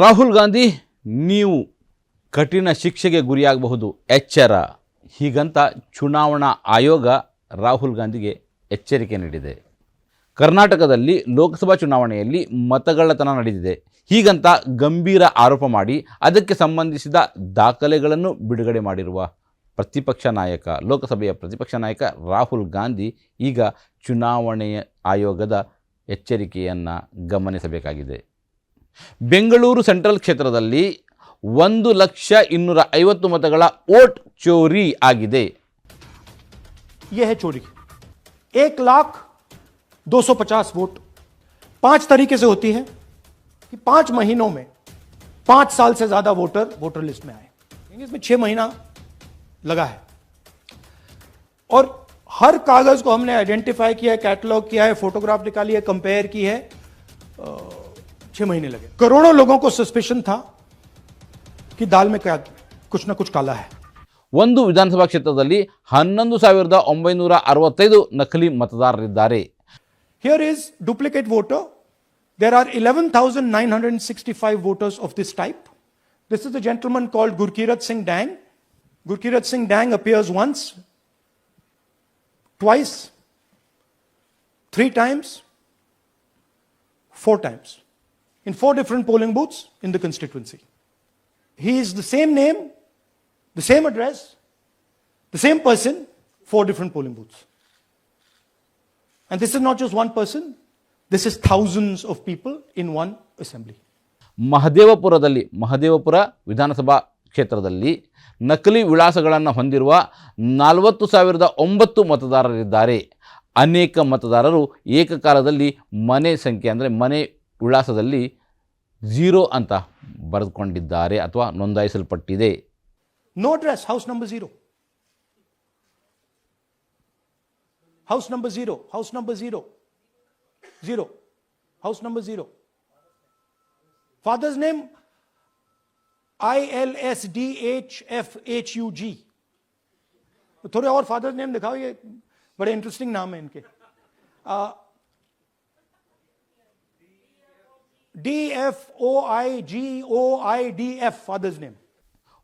ರಾಹುಲ್ ಗಾಂಧಿ, ನೀವು ಕಠಿಣ ಶಿಕ್ಷೆಗೆ ಗುರಿಯಾಗಬಹುದು. ಎಚ್ಚರ. ಹೀಗಂತ ಚುನಾವಣಾ ಆಯೋಗ ರಾಹುಲ್ ಗಾಂಧಿಗೆ ಎಚ್ಚರಿಕೆ ನೀಡಿದೆ. ಕರ್ನಾಟಕದಲ್ಲಿ ಲೋಕಸಭಾ ಚುನಾವಣೆಯಲ್ಲಿ ಮತಗಳ್ಳತನ ನಡೆದಿದೆ. ಹೀಗಂತ ಗಂಭೀರ ಆರೋಪ ಮಾಡಿ ಅದಕ್ಕೆ ಸಂಬಂಧಿಸಿದ ದಾಖಲೆಗಳನ್ನು ಬಿಡುಗಡೆ ಮಾಡಿರುವ ಪ್ರತಿಪಕ್ಷ ನಾಯಕ, ಲೋಕಸಭೆಯ ಪ್ರತಿಪಕ್ಷ ನಾಯಕ ರಾಹುಲ್ ಗಾಂಧಿ ಈಗ ಚುನಾವಣೆಯ ಆಯೋಗದ ಎಚ್ಚರಿಕೆಯನ್ನು ಗಮನಿಸಬೇಕಾಗಿದೆ. ಬೆಂಗಳೂರು ಸೆಂಟ್ರಲ್ ಕ್ಷೇತ್ರದಲ್ಲಿ ಒಂದು ಲಕ್ಷ ಇನ್ನೂರ ಐವತ್ತು ಮತಗಳ ಓಟ್ ಚೋರಿ ಆಗಿದೆ यह है चोरी एक लाख दो सौ पचास वोट पांच तरीके से होती है कि पांच महीनों में पांच साल से ज्यादा वोटर वोटर लिस्ट में आए यानी इसमें छह महीना लगा है और हर कागज को हमने आइडेंटिफाई किया है कैटलॉग किया है फोटोग्राफ निकाली है कंपेयर की है अ, छह महीने लगे करोड़ों लोगों को सस्पेशन था कि दाल में क्या कुछ ना कुछ काला है ಒಂದು ವಿಧಾನಸಭಾ ಕ್ಷೇತ್ರದಲ್ಲಿ ಹನ್ನೊಂದು ಸಾವಿರದ ಒಂಬೈನೂರ ಅರವತ್ತೈದು ನಕಲಿ ಮತದಾರರಿದ್ದಾರೆ Here is duplicate voter. There are 11,965 voters of this type. This is a gentleman called Gurkirat Singh Dang. Gurkirat Singh Dang appears once, twice, three times, four times, in four different polling booths in the constituency. He is the same name, the same address, the same person, four different polling booths. And this is not just one person, this is thousands of people in one assembly. ಮಹದೇವಪುರದಲ್ಲಿ ಮಹದೇವಪುರ ವಿಧಾನಸಭಾ ಕ್ಷೇತ್ರದಲ್ಲಿ ನಕಲಿ ವಿಳಾಸಗಳನ್ನು ಹೊಂದಿರುವ ನಲವತ್ತು ಸಾವಿರದ ಒಂಬತ್ತು ಮತದಾರರಿದ್ದಾರೆ ಅನೇಕ ಮತದಾರರು ಏಕಕಾಲದಲ್ಲಿ ಮನೆ ಸಂಖ್ಯೆ ಅಂದರೆ ಮನೆ ವಿಳಾಸದಲ್ಲಿ ಝೀರೋ ಅಂತ ಬರೆದುಕೊಂಡಿದ್ದಾರೆ ಅಥವಾ ನೋಂದಾಯಿಸಲ್ಪಟ್ಟಿದೆ No address, house number zero. House number zero, house number zero, zero, house number zero. Father's name I L S D H F H U G. थोड़े और फादर्स नेम दिखाओ ये बड़े इंटरेस्टिंग नाम है इनके D D F O I G O I D F father's name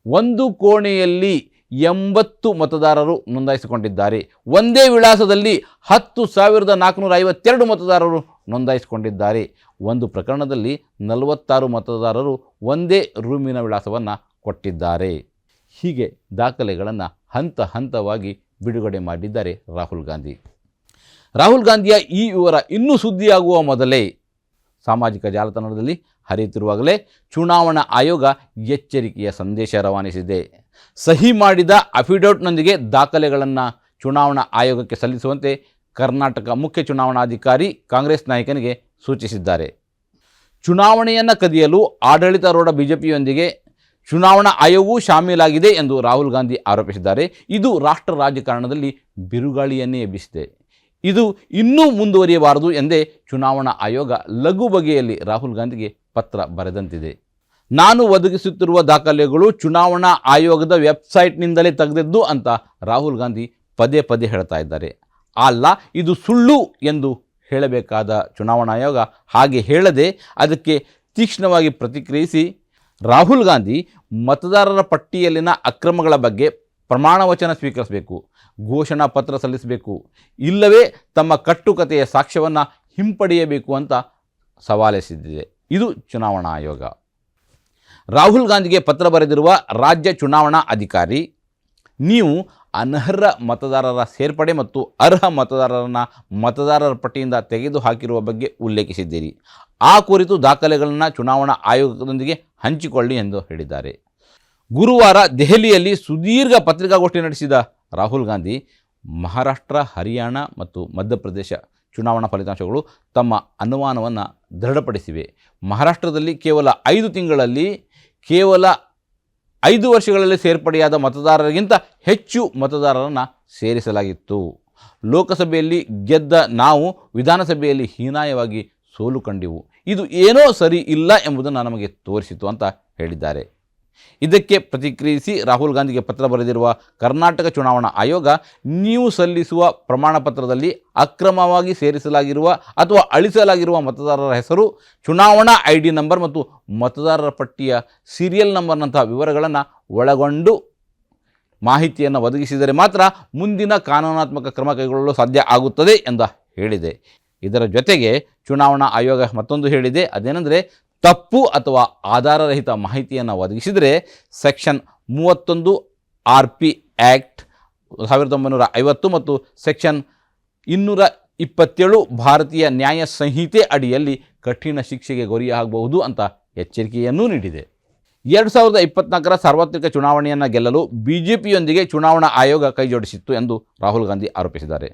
ಒಂದು ಕೋಣೆಯಲ್ಲಿ ಎಂಬತ್ತು ಮತದಾರರು ನೋಂದಾಯಿಸಿಕೊಂಡಿದ್ದಾರೆ. ಒಂದೇ ವಿಳಾಸದಲ್ಲಿ ಹತ್ತು ಸಾವಿರದ ನಾಲ್ಕುನೂರ ಐವತ್ತೆರಡು ಮತದಾರರು ನೋಂದಾಯಿಸಿಕೊಂಡಿದ್ದಾರೆ. ಒಂದು ಪ್ರಕರಣದಲ್ಲಿ ನಲವತ್ತಾರು ಮತದಾರರು ಒಂದೇ ರೂಮಿನ ವಿಳಾಸವನ್ನು ಕೊಟ್ಟಿದ್ದಾರೆ. ಹೀಗೆ ದಾಖಲೆಗಳನ್ನು ಹಂತ ಹಂತವಾಗಿ ಬಿಡುಗಡೆ ಮಾಡಿದ್ದಾರೆ ರಾಹುಲ್ ಗಾಂಧಿ. ರಾಹುಲ್ ಗಾಂಧಿಯ ಈ ವಿವರ ಇನ್ನೂ ಸುದ್ದಿಯಾಗುವ ಮೊದಲೇ ಸಾಮಾಜಿಕ ಜಾಲತಾಣದಲ್ಲಿ ಹರಿಯುತ್ತಿರುವಾಗಲೇ ಚುನಾವಣಾ ಆಯೋಗ ಎಚ್ಚರಿಕೆಯ ಸಂದೇಶ ರವಾನಿಸಿದೆ. ಸಹಿ ಮಾಡಿದ ಅಫಿಡವಿಟ್ನೊಂದಿಗೆ ದಾಖಲೆಗಳನ್ನು ಚುನಾವಣಾ ಆಯೋಗಕ್ಕೆ ಸಲ್ಲಿಸುವಂತೆ ಕರ್ನಾಟಕ ಮುಖ್ಯ ಚುನಾವಣಾಧಿಕಾರಿ ಕಾಂಗ್ರೆಸ್ ನಾಯಕನಿಗೆ ಸೂಚಿಸಿದ್ದಾರೆ. ಚುನಾವಣೆಯನ್ನು ಕದಿಯಲು ಆಡಳಿತಾರೂಢ ಬಿಜೆಪಿಯೊಂದಿಗೆ ಚುನಾವಣಾ ಆಯೋಗವೂ ಶಾಮೀಲಾಗಿದೆ ಎಂದು ರಾಹುಲ್ ಗಾಂಧಿ ಆರೋಪಿಸಿದ್ದಾರೆ. ಇದು ರಾಷ್ಟ್ರ ರಾಜಕಾರಣದಲ್ಲಿ ಬಿರುಗಾಳಿಯನ್ನೇ ಎಬ್ಬಿಸಿದೆ. ಇದು ಇನ್ನೂ ಮುಂದುವರಿಯಬಾರದು ಎಂದೇ ಚುನಾವಣಾ ಆಯೋಗ ಲಘು ಬಗೆಯಲ್ಲಿ ರಾಹುಲ್ ಗಾಂಧಿಗೆ ಪತ್ರ ಬರೆದಂತಿದೆ. ನಾನು ಒದಗಿಸುತ್ತಿರುವ ದಾಖಲೆಗಳು ಚುನಾವಣಾ ಆಯೋಗದ ವೆಬ್ಸೈಟ್ನಿಂದಲೇ ತೆಗೆದಿದ್ದು ಅಂತ ರಾಹುಲ್ ಗಾಂಧಿ ಪದೇ ಪದೇ ಹೇಳ್ತಾ ಇದ್ದಾರೆ. ಅಲ್ಲ, ಇದು ಸುಳ್ಳು ಎಂದು ಹೇಳಬೇಕಾದ ಚುನಾವಣಾ ಆಯೋಗ ಹಾಗೆ ಹೇಳದೆ ಅದಕ್ಕೆ ತೀಕ್ಷ್ಣವಾಗಿ ಪ್ರತಿಕ್ರಿಯಿಸಿ ರಾಹುಲ್ ಗಾಂಧಿ ಮತದಾರರ ಪಟ್ಟಿಯಲ್ಲಿನ ಅಕ್ರಮಗಳ ಬಗ್ಗೆ ಪ್ರಮಾಣ ವಚನ ಸ್ವೀಕರಿಸಬೇಕು, ಘೋಷಣಾ ಪತ್ರ ಸಲ್ಲಿಸಬೇಕು, ಇಲ್ಲವೇ ತಮ್ಮ ಕಟ್ಟುಕತೆಯ ಸಾಕ್ಷ್ಯವನ್ನು ಹಿಂಪಡೆಯಬೇಕು ಅಂತ ಸವಾಲೆಸಿದ್ದಿದೆ ಇದು ಚುನಾವಣಾ ಆಯೋಗ. ರಾಹುಲ್ ಗಾಂಧಿಗೆ ಪತ್ರ ಬರೆದಿರುವ ರಾಜ್ಯ ಚುನಾವಣಾ ಅಧಿಕಾರಿ, ನೀವು ಅನರ್ಹ ಮತದಾರರ ಸೇರ್ಪಡೆ ಮತ್ತು ಅರ್ಹ ಮತದಾರರನ್ನು ಮತದಾರರ ಪಟ್ಟಿಯಿಂದ ತೆಗೆದು ಹಾಕಿರುವ ಬಗ್ಗೆ ಉಲ್ಲೇಖಿಸಿದ್ದೀರಿ. ಆ ಕುರಿತು ದಾಖಲೆಗಳನ್ನು ಚುನಾವಣಾ ಆಯೋಗದೊಂದಿಗೆ ಹಂಚಿಕೊಳ್ಳಿ ಎಂದು ಹೇಳಿದ್ದಾರೆ. ಗುರುವಾರ ದೆಹಲಿಯಲ್ಲಿ ಸುದೀರ್ಘ ಪತ್ರಿಕಾಗೋಷ್ಠಿ ನಡೆಸಿದ ರಾಹುಲ್ ಗಾಂಧಿ, ಮಹಾರಾಷ್ಟ್ರ, ಹರಿಯಾಣ ಮತ್ತು ಮಧ್ಯಪ್ರದೇಶ ಚುನಾವಣಾ ಫಲಿತಾಂಶಗಳು ತಮ್ಮ ಅನುಮಾನವನ್ನು ದೃಢಪಡಿಸಿವೆ. ಮಹಾರಾಷ್ಟ್ರದಲ್ಲಿ ಕೇವಲ ಐದು ತಿಂಗಳಲ್ಲಿ, ಕೇವಲ ಐದು ವರ್ಷಗಳಲ್ಲಿ ಸೇರ್ಪಡೆಯಾದ ಮತದಾರರಿಗಿಂತ ಹೆಚ್ಚು ಮತದಾರರನ್ನು ಸೇರಿಸಲಾಗಿತ್ತು. ಲೋಕಸಭೆಯಲ್ಲಿ ಗೆದ್ದ ನಾವು ವಿಧಾನಸಭೆಯಲ್ಲಿ ಹೀನಾಯವಾಗಿ ಸೋಲು ಕಂಡೆವು. ಇದು ಏನೋ ಸರಿ ಇಲ್ಲ ಎಂಬುದನ್ನು ನಮಗೆ ತೋರಿಸಿತು ಅಂತ ಹೇಳಿದ್ದಾರೆ. ಇದಕ್ಕೆ ಪ್ರತಿಕ್ರಿಯಿಸಿ ರಾಹುಲ್ ಗಾಂಧಿಗೆ ಪತ್ರ ಬರೆದಿರುವ ಕರ್ನಾಟಕ ಚುನಾವಣಾ ಆಯೋಗ ನೀವು ಸಲ್ಲಿಸುವ ಪ್ರಮಾಣ ಪತ್ರದಲ್ಲಿ ಅಕ್ರಮವಾಗಿ ಸೇರಿಸಲಾಗಿರುವ ಅಥವಾ ಅಳಿಸಲಾಗಿರುವ ಮತದಾರರ ಹೆಸರು, ಚುನಾವಣಾ ಐ ಡಿ ನಂಬರ್ ಮತ್ತು ಮತದಾರರ ಪಟ್ಟಿಯ ಸೀರಿಯಲ್ ನಂಬರ್ನಂತಹ ವಿವರಗಳನ್ನು ಒಳಗೊಂಡು ಮಾಹಿತಿಯನ್ನು ಒದಗಿಸಿದರೆ ಮಾತ್ರ ಮುಂದಿನ ಕಾನೂನಾತ್ಮಕ ಕ್ರಮ ಕೈಗೊಳ್ಳಲು ಸಾಧ್ಯ ಆಗುತ್ತದೆ ಎಂದು ಹೇಳಿದೆ. ಇದರ ಜೊತೆಗೆ ಚುನಾವಣಾ ಆಯೋಗ ಮತ್ತೊಂದು ಹೇಳಿದೆ. ಅದೇನೆಂದರೆ ತಪ್ಪು ಅಥವಾ ಆಧಾರರಹಿತ ಮಾಹಿತಿಯನ್ನು ಒದಗಿಸಿದರೆ ಸೆಕ್ಷನ್ ಮೂವತ್ತೊಂದು ಆರ್ ಪಿ ಆ್ಯಕ್ಟ್ ಸಾವಿರದ ಒಂಬೈನೂರ ಐವತ್ತು ಮತ್ತು ಸೆಕ್ಷನ್ ಇನ್ನೂರ ಇಪ್ಪತ್ತೇಳು ಭಾರತೀಯ ನ್ಯಾಯ ಸಂಹಿತೆ ಅಡಿಯಲ್ಲಿ ಕಠಿಣ ಶಿಕ್ಷೆಗೆ ಗುರಿಯಾಗಬಹುದು ಅಂತ ಎಚ್ಚರಿಕೆಯನ್ನೂ ನೀಡಿದೆ. ಎರಡು ಸಾವಿರದ ಇಪ್ಪತ್ನಾಲ್ಕರ ಸಾರ್ವತ್ರಿಕ ಚುನಾವಣೆಯನ್ನು ಗೆಲ್ಲಲು ಬಿ ಜೆ ಪಿಯೊಂದಿಗೆ ಚುನಾವಣಾ ಆಯೋಗ ಕೈಜೋಡಿಸಿತ್ತು ಎಂದು ರಾಹುಲ್ ಗಾಂಧಿ ಆರೋಪಿಸಿದ್ದಾರೆ.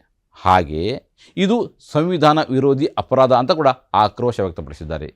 ಹಾಗೆಯೇ ಇದು ಸಂವಿಧಾನ ವಿರೋಧಿ ಅಪರಾಧ ಅಂತ ಕೂಡ ಆಕ್ರೋಶ ವ್ಯಕ್ತಪಡಿಸಿದ್ದಾರೆ.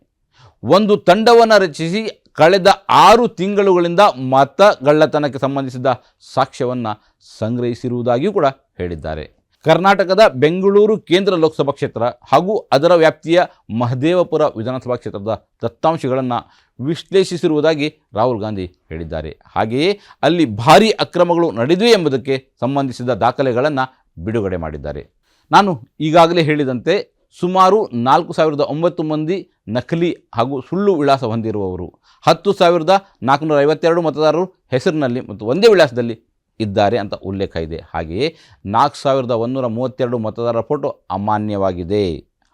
ಒಂದು ತಂಡವನ್ನು ರಚಿಸಿ ಕಳೆದ ಆರು ತಿಂಗಳುಗಳಿಂದ ಮತಗಳ್ಳತನಕ್ಕೆ ಸಂಬಂಧಿಸಿದ ಸಾಕ್ಷ್ಯವನ್ನು ಸಂಗ್ರಹಿಸಿರುವುದಾಗಿಯೂ ಕೂಡ ಹೇಳಿದ್ದಾರೆ. ಕರ್ನಾಟಕದ ಬೆಂಗಳೂರು ಕೇಂದ್ರ ಲೋಕಸಭಾ ಕ್ಷೇತ್ರ ಹಾಗೂ ಅದರ ವ್ಯಾಪ್ತಿಯ ಮಹದೇವಪುರ ವಿಧಾನಸಭಾ ಕ್ಷೇತ್ರದ ದತ್ತಾಂಶಗಳನ್ನು ವಿಶ್ಲೇಷಿಸಿರುವುದಾಗಿ ರಾಹುಲ್ ಗಾಂಧಿ ಹೇಳಿದ್ದಾರೆ. ಹಾಗೆಯೇ ಅಲ್ಲಿ ಭಾರೀ ಅಕ್ರಮಗಳು ನಡೆದಿವೆ ಎಂಬುದಕ್ಕೆ ಸಂಬಂಧಿಸಿದ ದಾಖಲೆಗಳನ್ನು ಬಿಡುಗಡೆ ಮಾಡಿದ್ದಾರೆ. ನಾನು ಈಗಾಗಲೇ ಹೇಳಿದಂತೆ ಸುಮಾರು ನಾಲ್ಕು ಸಾವಿರದ ಒಂಬತ್ತು ಮಂದಿ ನಕಲಿ ಹಾಗೂ ಸುಳ್ಳು ವಿಳಾಸ ಹೊಂದಿರುವವರು. ಹತ್ತು ಸಾವಿರದ ನಾಲ್ಕುನೂರ ಐವತ್ತೆರಡು ಮತದಾರರು ಹೆಸರಿನಲ್ಲಿ ಮತ್ತು ಒಂದೇ ವಿಳಾಸದಲ್ಲಿ ಇದ್ದಾರೆ ಅಂತ ಉಲ್ಲೇಖ ಇದೆ. ಹಾಗೆಯೇ ನಾಲ್ಕು ಸಾವಿರದ ಒಂದೂರ ಮೂವತ್ತೆರಡು ಮತದಾರರ ಫೋಟೋ ಅಮಾನ್ಯವಾಗಿದೆ.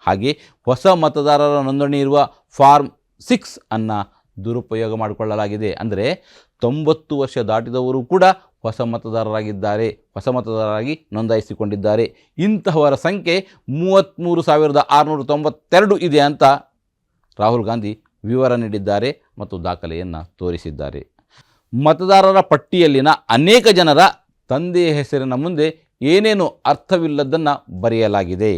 ಹಾಗೆ ಹೊಸ ಮತದಾರರ ನೋಂದಣಿ ಇರುವ ಫಾರ್ಮ್ ಸಿಕ್ಸ್ ಅನ್ನು ದುರುಪಯೋಗ ಮಾಡಿಕೊಳ್ಳಲಾಗಿದೆ. ಅಂದರೆ ತೊಂಬತ್ತು ವರ್ಷ ದಾಟಿದವರು ಕೂಡ ಹೊಸ ಮತದಾರರಾಗಿದ್ದಾರೆ, ಹೊಸ ಮತದಾರರಾಗಿ ನೋಂದಾಯಿಸಿಕೊಂಡಿದ್ದಾರೆ. ಇಂತಹವರ ಸಂಖ್ಯೆ ಮೂವತ್ತ್ಮೂರು ಸಾವಿರದ ಆರುನೂರ ತೊಂಬತ್ತೆರಡು ಇದೆ ಅಂತ ರಾಹುಲ್ ಗಾಂಧಿ ವಿವರ ನೀಡಿದ್ದಾರೆ ಮತ್ತು ದಾಖಲೆಯನ್ನು ತೋರಿಸಿದ್ದಾರೆ. ಮತದಾರರ ಪಟ್ಟಿಯಲ್ಲಿನ ಅನೇಕ ಜನರ ತಂದೆಯ ಹೆಸರಿನ ಮುಂದೆ ಏನೇನು ಅರ್ಥವಿಲ್ಲದನ್ನು ಬರೆಯಲಾಗಿದೆ.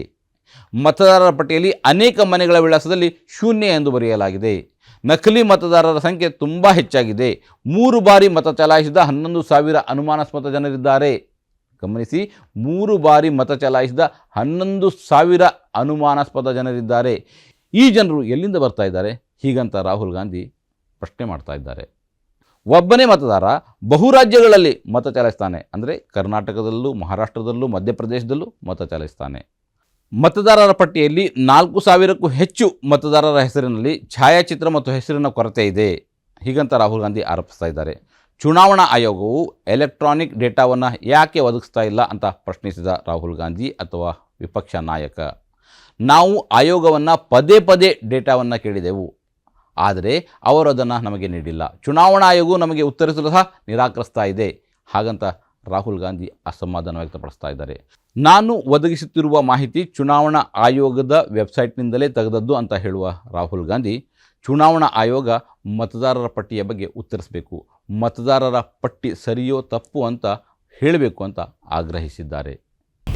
ಮತದಾರರ ಪಟ್ಟಿಯಲ್ಲಿ ಅನೇಕ ಮನೆಗಳ ವಿಳಾಸದಲ್ಲಿ ಶೂನ್ಯ ಎಂದು ಬರೆಯಲಾಗಿದೆ. ನಕಲಿ ಮತದಾರರ ಸಂಖ್ಯೆ ತುಂಬ ಹೆಚ್ಚಾಗಿದೆ. ಮೂರು ಬಾರಿ ಮತ ಚಲಾಯಿಸಿದ ಹನ್ನೊಂದು ಸಾವಿರ ಅನುಮಾನಾಸ್ಪದ ಜನರಿದ್ದಾರೆ. ಗಮನಿಸಿ, ಮೂರು ಬಾರಿ ಮತ ಚಲಾಯಿಸಿದ ಹನ್ನೊಂದು ಸಾವಿರ ಅನುಮಾನಾಸ್ಪದ ಜನರಿದ್ದಾರೆ. ಈ ಜನರು ಎಲ್ಲಿಂದ ಬರ್ತಾ ಇದ್ದಾರೆ? ಹೀಗಂತ ರಾಹುಲ್ ಗಾಂಧಿ ಪ್ರಶ್ನೆ ಮಾಡ್ತಾ ಇದ್ದಾರೆ. ಒಬ್ಬನೇ ಮತದಾರ ಬಹು ರಾಜ್ಯಗಳಲ್ಲಿ ಮತ ಚಲಾಯಿಸ್ತಾನೆ. ಅಂದರೆ ಕರ್ನಾಟಕದಲ್ಲೂ, ಮಹಾರಾಷ್ಟ್ರದಲ್ಲೂ, ಮಧ್ಯಪ್ರದೇಶದಲ್ಲೂ ಮತ ಚಲಾಯಿಸ್ತಾನೆ. ಮತದಾರರ ಪಟ್ಟಿಯಲ್ಲಿ ನಾಲ್ಕು ಸಾವಿರಕ್ಕೂ ಹೆಚ್ಚು ಮತದಾರರ ಹೆಸರಿನಲ್ಲಿ ಛಾಯಾಚಿತ್ರ ಮತ್ತು ಹೆಸರಿನ ಕೊರತೆ ಇದೆ. ಹೀಗಂತ ರಾಹುಲ್ ಗಾಂಧಿ ಆರೋಪಿಸ್ತಾ ಇದ್ದಾರೆ. ಚುನಾವಣಾ ಆಯೋಗವು ಎಲೆಕ್ಟ್ರಾನಿಕ್ ಡೇಟಾವನ್ನು ಯಾಕೆ ಒದಗಿಸ್ತಾ ಇಲ್ಲ ಅಂತ ಪ್ರಶ್ನಿಸಿದ ರಾಹುಲ್ ಗಾಂಧಿ ಅಥವಾ ವಿಪಕ್ಷ ನಾಯಕ. ನಾವು ಆಯೋಗವನ್ನು ಪದೇ ಪದೇ ಡೇಟಾವನ್ನು ಕೇಳಿದೆವು. ಆದರೆ ಅವರು ಅದನ್ನು ನಮಗೆ ನೀಡಿಲ್ಲ. ಚುನಾವಣಾ ಆಯೋಗವು ನಮಗೆ ಉತ್ತರಿಸಲು ಸಹ ನಿರಾಕರಿಸ್ತಾ ಇದೆ. ಹಾಗಂತ ರಾಹುಲ್ ಗಾಂಧಿ ಅಸಮಾಧಾನ ವ್ಯಕ್ತಪಡಿಸ್ತಾ ಇದ್ದಾರೆ. ನಾನು ಒದಗಿಸುತ್ತಿರುವ ಮಾಹಿತಿ ಚುನಾವಣಾ ಆಯೋಗದ ವೆಬ್ಸೈಟ್ನಿಂದಲೇ ತೆಗೆದದ್ದು ಅಂತ ಹೇಳುವ ರಾಹುಲ್ ಗಾಂಧಿ, ಚುನಾವಣಾ ಆಯೋಗ ಮತದಾರರ ಪಟ್ಟಿಯ ಬಗ್ಗೆ ಉತ್ತರಿಸಬೇಕು, ಮತದಾರರ ಪಟ್ಟಿ ಸರಿಯೋ ತಪ್ಪು ಅಂತ ಹೇಳಬೇಕು ಅಂತ ಆಗ್ರಹಿಸಿದ್ದಾರೆ.